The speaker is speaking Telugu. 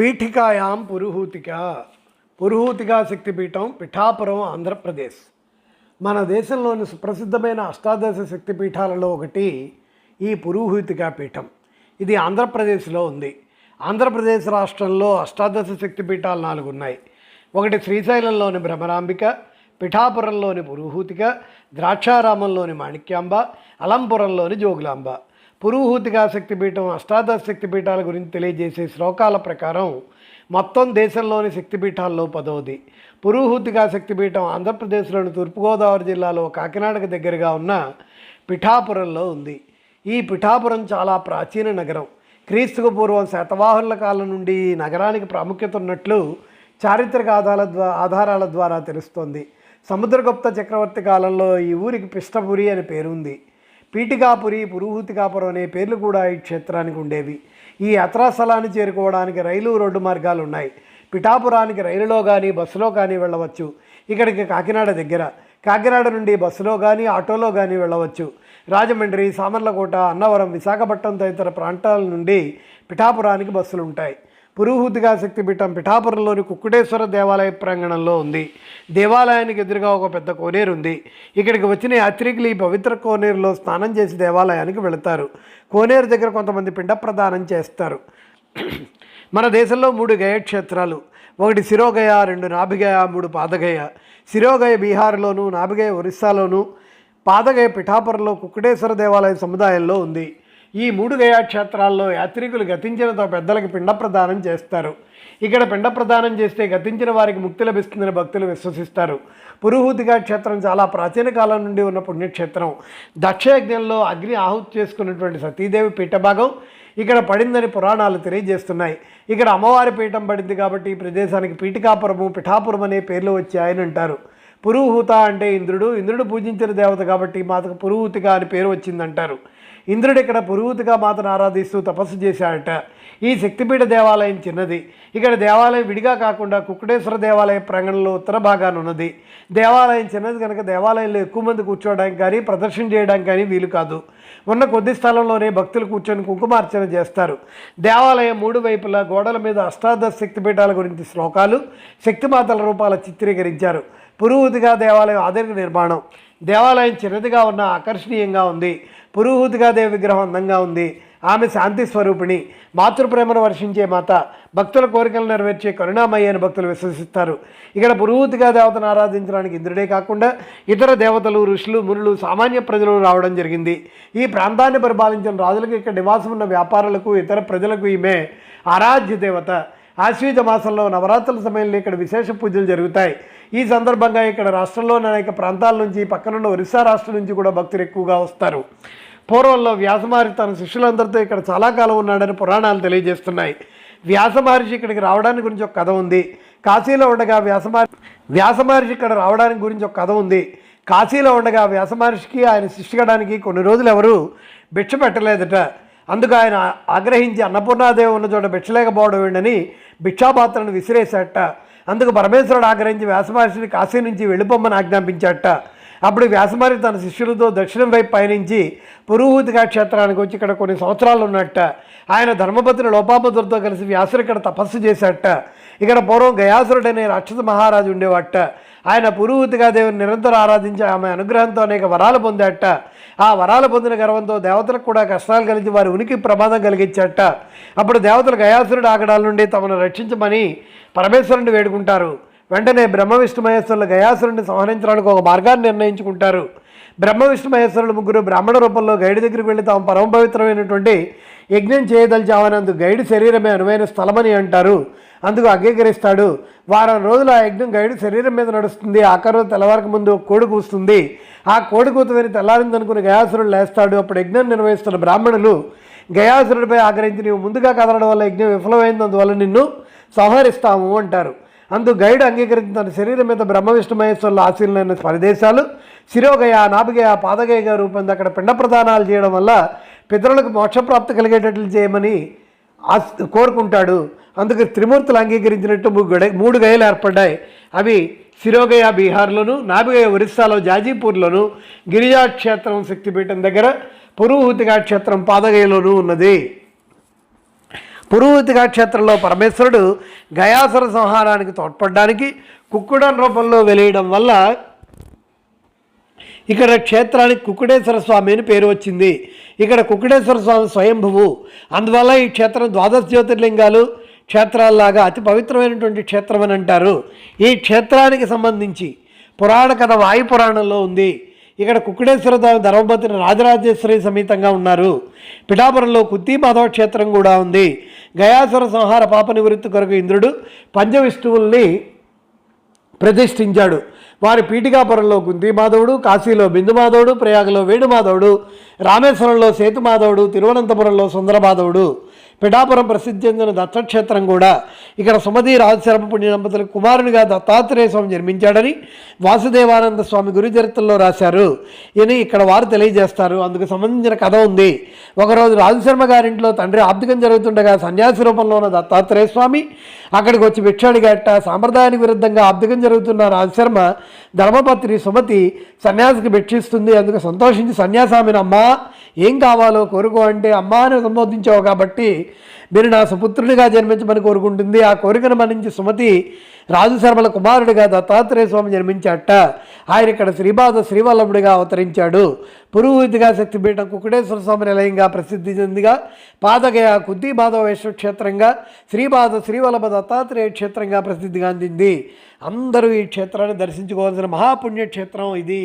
పీఠికాయాం పురుహూతిక. పురుహూతికా శక్తిపీఠం పిఠాపురం ఆంధ్రప్రదేశ్. మన దేశంలోని సుప్రసిద్ధమైన అష్టాదశ శక్తిపీఠాలలో ఒకటి ఈ పురుహూతికా పీఠం. ఇది ఆంధ్రప్రదేశ్లో ఉంది. ఆంధ్రప్రదేశ్ రాష్ట్రంలో అష్టాదశ శక్తిపీఠాలు నాలుగు ఉన్నాయి. ఒకటి శ్రీశైలంలోని భ్రమరాంబిక పిఠాపురంలోని పురుహూతిక ద్రాక్షారామంలోని మాణిక్యాంబ అలంపురంలోని జోగులాంబ. పురుహూతికా శక్తిపీఠం అష్టాదశ శక్తిపీఠాల గురించి తెలియజేసే శ్లోకాల ప్రకారం మొత్తం దేశంలోని శక్తిపీఠాల్లో పదవది. పురుహూతికా శక్తిపీఠం ఆంధ్రప్రదేశ్లోని తూర్పుగోదావరి జిల్లాలో కాకినాడకు దగ్గరగా ఉన్న పిఠాపురంలో ఉంది. ఈ పిఠాపురం చాలా ప్రాచీన నగరం. క్రీస్తుకు పూర్వం శాతవాహనుల కాలం నుండి ఈ నగరానికి ప్రాముఖ్యత ఉన్నట్లు చారిత్రక ఆధారాల ద్వారా ఆధారాల ద్వారా తెలుస్తోంది. సముద్రగుప్త చక్రవర్తి కాలంలో ఈ ఊరికి పిష్టపురి అని పేరుంది. పీటికాపురి పురుహూతికాపురం అనే పేర్లు కూడా ఈ క్షేత్రానికి ఉండేవి. ఈ యాత్రాస్థలాన్ని చేరుకోవడానికి రైలు రోడ్డు మార్గాలు ఉన్నాయి. పిఠాపురానికి రైలులో కానీ బస్సులో కానీ వెళ్ళవచ్చు. ఇక్కడికి కాకినాడ దగ్గర. కాకినాడ నుండి బస్సులో కానీ ఆటోలో కానీ వెళ్ళవచ్చు. రాజమండ్రి సామర్లకోట అన్నవరం విశాఖపట్నం తదితర ప్రాంతాల నుండి పిఠాపురానికి బస్సులు ఉంటాయి. పురుహూతిగా శక్తిపీఠం పిఠాపురంలోని కుక్కుటేశ్వర దేవాలయ ప్రాంగణంలో ఉంది. దేవాలయానికి ఎదురుగా ఒక పెద్ద కోనేరు ఉంది. ఇక్కడికి వచ్చిన యాత్రికులు ఈ పవిత్ర కోనేరులో స్నానం చేసి దేవాలయానికి వెళతారు. కోనేరు దగ్గర కొంతమంది పిండ ప్రదానం చేస్తారు. మన దేశంలో మూడు గయ క్షేత్రాలు. ఒకటి శిరోగయ రెండు నాభిగయ మూడు పాదగయ. శిరోగయ బీహార్లోను నాభిగయ ఒరిస్సాలోను పాదగయ పిఠాపురంలో కుక్కుటేశ్వర దేవాలయ సముదాయంలో ఉంది. ఈ మూడు గయాక్షేత్రాల్లో యాత్రికులు గతించినతో పెద్దలకు పిండ ప్రదానం చేస్తారు. ఇక్కడ పిండ ప్రదానం చేస్తే గతించిన వారికి ముక్తి లభిస్తుందని భక్తులు విశ్వసిస్తారు. పురుహూతిగా క్షేత్రం చాలా ప్రాచీన కాలం నుండి ఉన్న పుణ్యక్షేత్రం. దక్షయజ్ఞంలో అగ్ని ఆహుతి చేసుకున్నటువంటి సతీదేవి పీఠభాగం ఇక్కడ పడిందని పురాణాలు తెలియజేస్తున్నాయి. ఇక్కడ అమ్మవారి పీఠం పడింది కాబట్టి ఈ ప్రదేశానికి పీఠికాపురము పిఠాపురం అనే పేర్లు వచ్చాయని అంటారు. పురుహూత అంటే ఇంద్రుడు. ఇంద్రుడు పూజించిన దేవత కాబట్టి మాతకు పురుహూతిగా అని పేరు వచ్చిందంటారు. ఇంద్రుడు ఇక్కడ పురుహూతిగా మాతను ఆరాధిస్తూ తపస్సు చేశాడట. ఈ శక్తిపీఠ దేవాలయం చిన్నది. ఇక్కడ దేవాలయం విడిగా కాకుండా కుక్కటేశ్వర దేవాలయ ప్రాంగణంలో ఉత్తర భాగాన ఉన్నది. దేవాలయం చిన్నది కనుక దేవాలయంలో ఎక్కువ మంది కూర్చోవడానికి కానీ ప్రదర్శన చేయడానికి కానీ వీలు కాదు. ఉన్న కొద్ది స్థలంలోనే భక్తులు కూర్చొని కుంకుమార్చన చేస్తారు. దేవాలయం మూడు వైపులా గోడల మీద అష్టాదశ శక్తిపీఠాల గురించి శ్లోకాలు శక్తిమాతల రూపాల చిత్రీకరించారు. పురుహూతిగా దేవాలయం ఆధునిక నిర్మాణం. దేవాలయం చిన్నదిగా ఉన్న ఆకర్షణీయంగా ఉంది. పురుహూతిగా దేవి విగ్రహం అందంగా ఉంది. ఆమె శాంతి స్వరూపిణి. మాతృప్రేమను వర్షించే మాత. భక్తుల కోరికలు నెరవేర్చే కరుణామయ్య అని భక్తులు విశ్వసిస్తారు. ఇక్కడ పురుహూతిగా దేవతను ఆరాధించడానికి ఇంద్రుడే కాకుండా ఇతర దేవతలు ఋషులు మునులు సామాన్య ప్రజలు రావడం జరిగింది. ఈ ప్రాంతాన్ని పరిపాలించిన రాజులకు ఇక్కడ నివాసం ఉన్న వ్యాపారులకు ఇతర ప్రజలకు ఈమె ఆరాధ్య దేవత. ఆశ్వీజ మాసంలో నవరాత్రుల సమయంలో ఇక్కడ విశేష పూజలు జరుగుతాయి. ఈ సందర్భంగా ఇక్కడ రాష్ట్రంలోని అనేక ప్రాంతాల నుంచి పక్కనున్న ఒరిస్సా రాష్ట్రం నుంచి కూడా భక్తులు ఎక్కువగా వస్తారు. పూర్వంలో వ్యాసమహర్షి తన శిష్యులందరితో ఇక్కడ చాలా కాలం ఉన్నాడని పురాణాలు తెలియజేస్తున్నాయి. వ్యాసమహర్షి ఇక్కడికి రావడానికి గురించి ఒక కథ ఉంది. కాశీలో ఉండగా వ్యాసమహర్షి వ్యాసమహర్షి ఇక్కడ రావడానికి గురించి ఒక కథ ఉంది. కాశీలో ఉండగా వ్యాసమహర్షికి ఆయన శిష్యగడానికి కొన్ని రోజులు ఎవరు భిక్ష పెట్టలేదట. అందుకు ఆయన ఆగ్రహించి అన్నపూర్ణాదేవి ఉన్న చోట భిక్షలేకపోవడం ఏంటని భిక్షాపాత్రను విసిరేశాట అందుకు పరమేశ్వరుడు ఆగ్రహించి వ్యాసమహర్షిని కాశీ నుంచి వెళ్ళిపోమ్మని ఆజ్ఞాపించాట. అప్పుడు వ్యాసమహర్షి తన శిష్యులతో దక్షిణం వైపు పయనించి పురుహూతికా క్షేత్రానికి వచ్చి ఇక్కడ కొన్ని సంవత్సరాలు ఉన్నట్ట. ఆయన ధర్మపతిని లోపాపతులతో కలిసి వ్యాసుడు ఇక్కడ తపస్సు చేశాట ఇక్కడ పూర్వం గయాసురుడనే రాక్షస మహారాజు ఉండేవాట. ఆయన పురోహితిగా దేవుని నిరంతరం ఆరాధించి ఆమె అనుగ్రహంతో అనేక వరాలు పొందాట ఆ వరాలు పొందిన గర్వంతో దేవతలకు కూడా కష్టాలు కలిగి వారి ఉనికి ప్రమాదం కలిగించట. అప్పుడు దేవతలు గయాసురుడు ఆగడాల నుండి తమను రక్షించమని పరమేశ్వరుని వేడుకుంటారు. వెంటనే బ్రహ్మ విష్ణు మహేశ్వరులు గయాసురుడిని సంహరించడానికి ఒక మార్గాన్ని నిర్ణయించుకుంటారు. బ్రహ్మ విష్ణు మహేశ్వరులు ముగ్గురు బ్రాహ్మణ రూపంలో గైడు దగ్గరికి వెళ్ళి తాము పరమ పవిత్రమైనటువంటి యజ్ఞం చేయదలిచామని అందుకు గైడు శరీరమే అనువైన స్థలమని అంటారు. అందుకు అంగీకరిస్తాడు. వారం రోజులు ఆ యజ్ఞం గైడు శరీరం మీద నడుస్తుంది. ఆఖరు తెల్లవారికి ముందు కోడి కూస్తుంది. ఆ కోడి కూత తెల్లారిందనుకుని గయాసురుడు లేస్తాడు. అప్పుడు యజ్ఞం నిర్వహిస్తున్న బ్రాహ్మణులు గయాసురుడిపై ఆగ్రహించి నీవు ముందుగా కదలడం వల్ల యజ్ఞం విఫలమైనందువల్ల నిన్ను సంహరిస్తాము అంటారు. అందు గైడ్ అంగీకరించిన తన శరీరం మీద బ్రహ్మ విష్ణు మహేశ్వరుల ఆశీలైన ప్రదేశాలు శిరోగయ నాభిగయ పాదగయగా రూపొంది అక్కడ పిండ ప్రదానాలు చేయడం వల్ల పితరులకు మోక్షప్రాప్తి కలిగేటట్లు చేయమని కోరుకుంటాడు. అందుకు త్రిమూర్తులు అంగీకరించినట్టు మూడు మూడు గయలు ఏర్పడ్డాయి. అవి శిరోగయ బీహార్లోను నాభిగయ ఒరిస్సాలో జాజీపూర్లోను గిరిజా క్షేత్రం శక్తిపీఠం దగ్గర పురుహూతిగా క్షేత్రం పాదగయలోనూ ఉన్నది. పురోహితిగా క్షేత్రంలో పరమేశ్వరుడు గయాసుర సంహారానికి తోడ్పడడానికి కుక్కుడన్ రూపంలో వెలియడం వల్ల ఇక్కడ క్షేత్రానికి కుకుడేశ్వర స్వామి అని పేరు వచ్చింది. ఇక్కడ కుకుడేశ్వర స్వామి స్వయంభువు. అందువల్ల ఈ క్షేత్రం ద్వాదశ జ్యోతిర్లింగాలు క్షేత్రాల్లాగా అతి పవిత్రమైనటువంటి క్షేత్రం అని అంటారు. ఈ క్షేత్రానికి సంబంధించి పురాణ కథ వాయు పురాణంలో ఉంది. ఇక్కడ కుక్కుడేశ్వర స్వామి ధర్మపతిని రాజరాజేశ్వరి సమేతంగా ఉన్నారు. పిఠాపురంలో కుత్తి మాధవ క్షేత్రం కూడా ఉంది. గయాసుర సంహార పాప నివృత్తి కొరకు ఇంద్రుడు పంచవిష్ణువుల్ని ప్రతిష్ఠించాడు. వారి పీఠికాపురంలో కుంతిమాధవుడు కాశీలో బిందుమాధవుడు ప్రయాగలో వేణుమాధవుడు రామేశ్వరంలో సేతుమాధవుడు తిరువనంతపురంలో సుందరమాధవుడు పిఠాపురం ప్రసిద్ధి చెందిన దత్తక్షేత్రం కూడా ఇక్కడ సుమతి రాజశరభ పుణ్య దంపతులకు కుమారునిగా దత్తాత్రేయ స్వామి జన్మించాడని వాసుదేవానంద స్వామి గురుచరిత్రలో రాశారు. అని ఇక్కడ వారు తెలియజేస్తారు. అందుకు సంబంధించిన కథ ఉంది. ఒకరోజు రాజశర్మ గారింట్లో తండ్రి ఆర్థికం జరుగుతుండగా సన్యాసి రూపంలో ఉన్న దత్తాత్రేయ స్వామి అక్కడికి వచ్చి భిక్షాడిగట్ట సాంప్రదాయానికి విరుద్ధంగా ఆర్థికం జరుగుతున్న రాజశర్మ ధర్మపత్రి సుమతి సన్యాసికి భిక్షిస్తుంది. అందుకు సంతోషించి సన్యాసామిని అమ్మా ఏం కావాలో కోరుకో అంటే అమ్మా అని సంబోధించావు కాబట్టి మీరు నా సుపుత్రుడిగా జన్మించమని కోరుకుంటుంది. ఆ కోరికను మన్నించి సుమతి రాజు శర్మల కుమారుడిగా దత్తాత్రేయ స్వామి జన్మించాట. ఆయన ఇక్కడ శ్రీపాద శ్రీవల్లభుడిగా అవతరించాడు. పురోహితిగా శక్తిపీఠం కుకుటేశ్వర స్వామి నిలయంగా ప్రసిద్ధి చెందిగా పాదగయ కుద్ది మాధవేశ్వర క్షేత్రంగా శ్రీపాద శ్రీవల్లభ దత్తాత్రేయ క్షేత్రంగా ప్రసిద్ధిగాందింది. అందరూ ఈ క్షేత్రాన్ని దర్శించుకోవాల్సిన మహాపుణ్యక్షేత్రం ఇది.